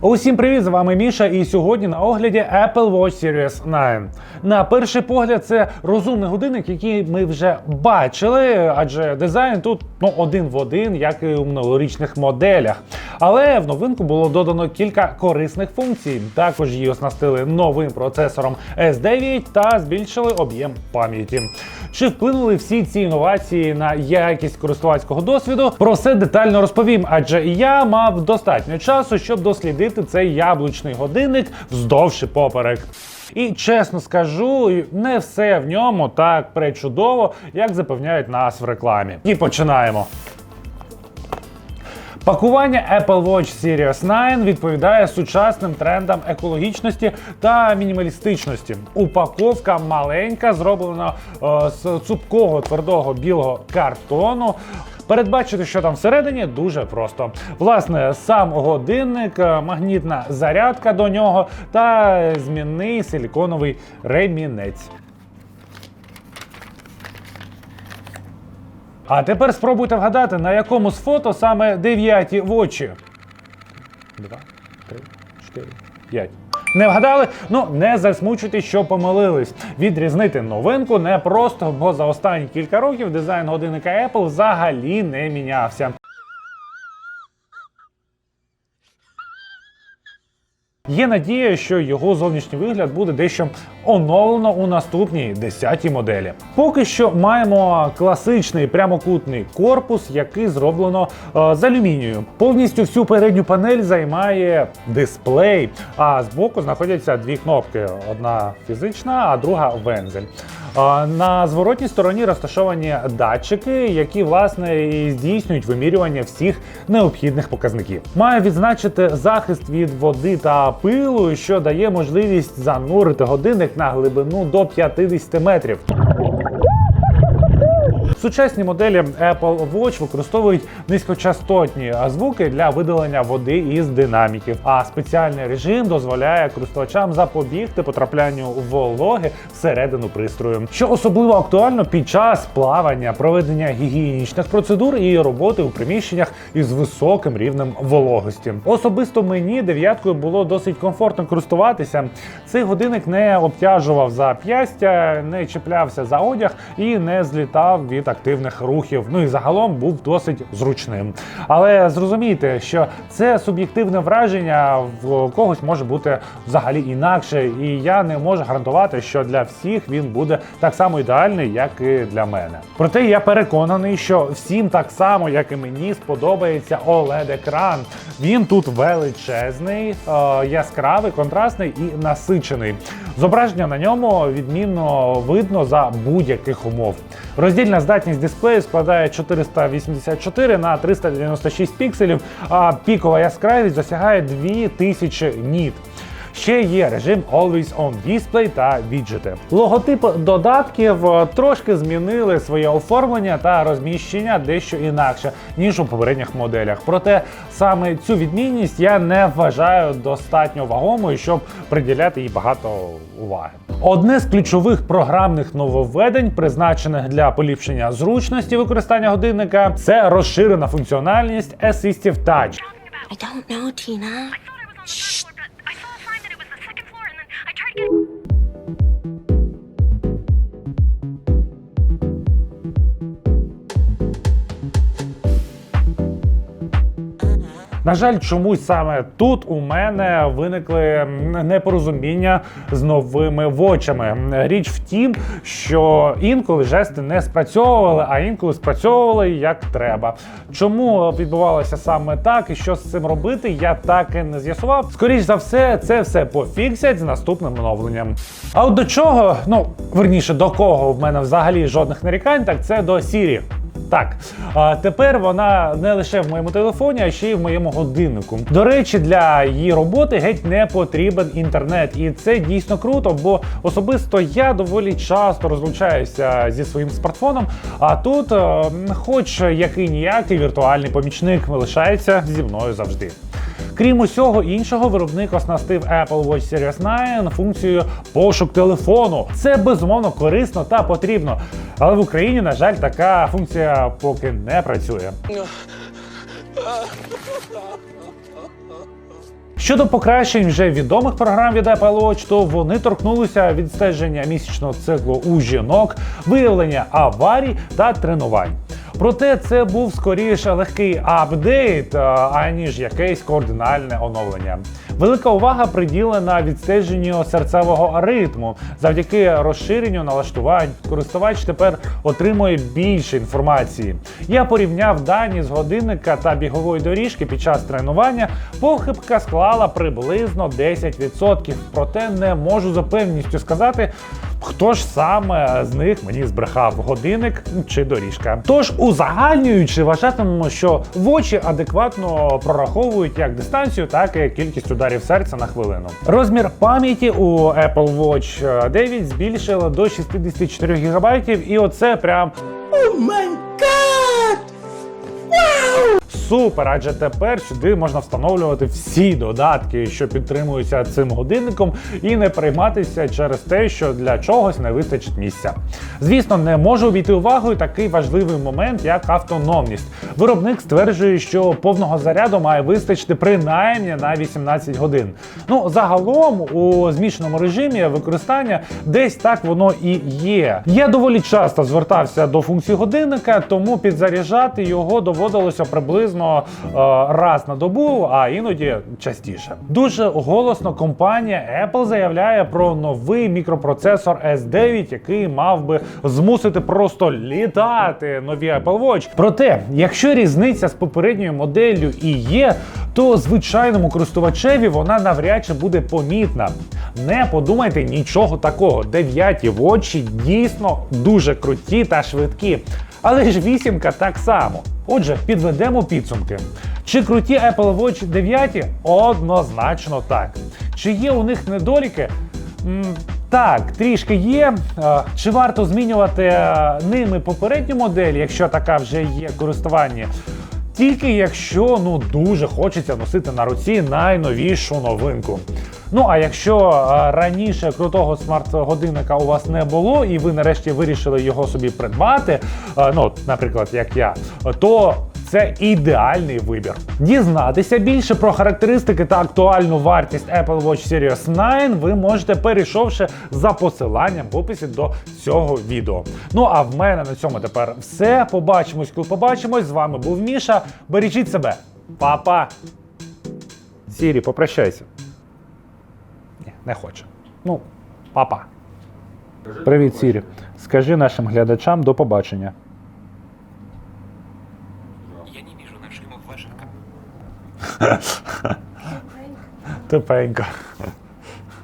Усім привіт, з вами Міша, і сьогодні на огляді Apple Watch Series 9. На перший погляд, це розумний годинник, який ми вже бачили, адже дизайн тут ну, один в один, як і у минулорічних моделях. Але в новинку було додано кілька корисних функцій. Також її оснастили новим процесором S9 та збільшили об'єм пам'яті. Чи вплинули всі ці інновації на якість користувацького досвіду? Про все детально розповім, адже я мав достатньо часу, щоб дослідити цей яблучний годинник вздовж поперек. І чесно скажу, не все в ньому так пречудово, як запевняють нас в рекламі. І починаємо. Пакування Apple Watch Series 9 відповідає сучасним трендам екологічності та мінімалістичності. Упаковка маленька, зроблена е, з цупкого твердого білого картону. Передбачити, що там всередині, дуже просто. Власне, сам годинник, е, магнітна зарядка до нього та змінний силіконовий ремінець. А тепер спробуйте вгадати, на якому з фото саме дев'яті в очі. Два, три, чотири, п'ять. Не вгадали? Ну не засмучуйтесь, що помилились. Відрізнити новинку не просто, бо за останні кілька років дизайн годинника Apple взагалі не мінявся. Є надія, що його зовнішній вигляд буде дещо оновлено у наступній 10-й моделі. Поки що маємо класичний прямокутний корпус, який зроблено е, з алюмінію. Повністю всю передню панель займає дисплей, а збоку знаходяться дві кнопки: одна фізична, а друга вензель. На зворотній стороні розташовані датчики, які власне і здійснюють вимірювання всіх необхідних показників. Маю відзначити захист від води та пилу, що дає можливість занурити годинник на глибину до 50 метрів. Сучасні моделі Apple Watch використовують низькочастотні звуки для видалення води із динаміків. А спеціальний режим дозволяє користувачам запобігти потраплянню вологи всередину пристрою, що особливо актуально під час плавання, проведення гігієнічних процедур і роботи у приміщеннях із високим рівнем вологості. Особисто мені дев'яткою було досить комфортно користуватися. Цей годинник не обтяжував зап'ястя, не чіплявся за одяг і не злітав від активних рухів. Ну і загалом був досить зручним. Але зрозумійте, що це суб'єктивне враження в когось може бути взагалі інакше, і я не можу гарантувати, що для всіх він буде так само ідеальний, як і для мене. Проте я переконаний, що всім так само, як і мені, сподобається oled екран Він тут величезний, е, яскравий, контрастний і насичений. Зображення на ньому відмінно видно за будь-яких умов. Роздільна здатність дисплею складає 484 на 396 пікселів, а пікова яскравість досягає 2000 ніт. Ще є режим Always On Display та віджити. Логотип додатків трошки змінили своє оформлення та розміщення дещо інакше, ніж у попередніх моделях. Проте саме цю відмінність я не вважаю достатньо вагомою, щоб приділяти їй багато уваги. Одне з ключових програмних нововведень, призначених для поліпшення зручності використання годинника, це розширена функціональність Assistive Touch. I don't know, Tina. Shh. На жаль, чомусь саме тут у мене виникли непорозуміння з новими вочами. Річ в тім, що інколи жести не спрацьовували, а інколи спрацьовували як треба. Чому відбувалося саме так і що з цим робити, я так і не з'ясував. Скоріш за все, це все пофіксять з наступним оновленням. А от до чого, ну верніше до кого в мене взагалі жодних нарікань, так це до Сірі. Так, а тепер вона не лише в моєму телефоні, а ще й в моєму годиннику. До речі, для її роботи геть не потрібен інтернет, і це дійсно круто, бо особисто я доволі часто розлучаюся зі своїм смартфоном. А тут, е, хоч який ніякий віртуальний помічник лишається зі мною завжди. Крім усього іншого, виробник оснастив Apple Watch Series 9 функцією пошук телефону. Це безумовно корисно та потрібно. Але в Україні, на жаль, така функція поки не працює. Щодо покращень вже відомих програм від Apple Watch, то вони торкнулися відстеження місячного циклу у жінок, виявлення аварій та тренувань. Проте це був скоріше легкий апдейт, аніж якесь координальне оновлення. Велика увага приділена відстеженню серцевого ритму. Завдяки розширенню налаштувань користувач тепер отримує більше інформації. Я порівняв дані з годинника та бігової доріжки під час тренування. Похибка склала приблизно 10%. Проте не можу за певністю сказати, хто ж саме з них мені збрехав годинник чи доріжка. Тож, узагальнюючи, вважатимемо, що в очі адекватно прораховують як дистанцію, так і кількість ударів серця на хвилину. Розмір пам'яті у Apple Watch 9 збільшило до 64 ГБ, і оце прям Супер, адже тепер сюди можна встановлювати всі додатки, що підтримуються цим годинником, і не прийматися через те, що для чогось не вистачить місця. Звісно, не можу обійти увагою такий важливий момент, як автономність. Виробник стверджує, що повного заряду має вистачити принаймні на 18 годин. Ну загалом у змішаному режимі використання десь так воно і є. Я доволі часто звертався до функції годинника, тому підзаряджати його доводилося приблизно е, раз на добу, а іноді частіше. Дуже голосно компанія Apple заявляє про новий мікропроцесор S9, який мав би змусити просто літати нові Apple Watch. Проте, якщо різниця з попередньою моделлю і є, то звичайному користувачеві вона навряд чи буде помітна. Не подумайте нічого такого. Дев'яті вочі дійсно дуже круті та швидкі. Але ж вісімка так само. Отже, підведемо підсумки. Чи круті Apple Watch 9? Однозначно так. Чи є у них недоліки? М, Так, трішки є. Е, Чи варто змінювати е, ними попередню модель, якщо така вже є в користуванні? Тільки якщо ну дуже хочеться носити на руці найновішу новинку. Ну а якщо е, раніше крутого смарт-годинника у вас не було, і ви нарешті вирішили його собі придбати, е, ну, наприклад, як я, то це ідеальний вибір. Дізнатися більше про характеристики та актуальну вартість Apple Watch Series 9 ви можете перейшовши за посиланням в описі до цього відео. Ну а в мене на цьому тепер все. Побачимось, коли побачимось. З вами був Міша. Бережіть себе, Па-па! Сірі, попрощайся. Ні, не хоче. Ну, папа. Привіт, Сірі. Скажи нашим глядачам до побачення. To Tupeńko.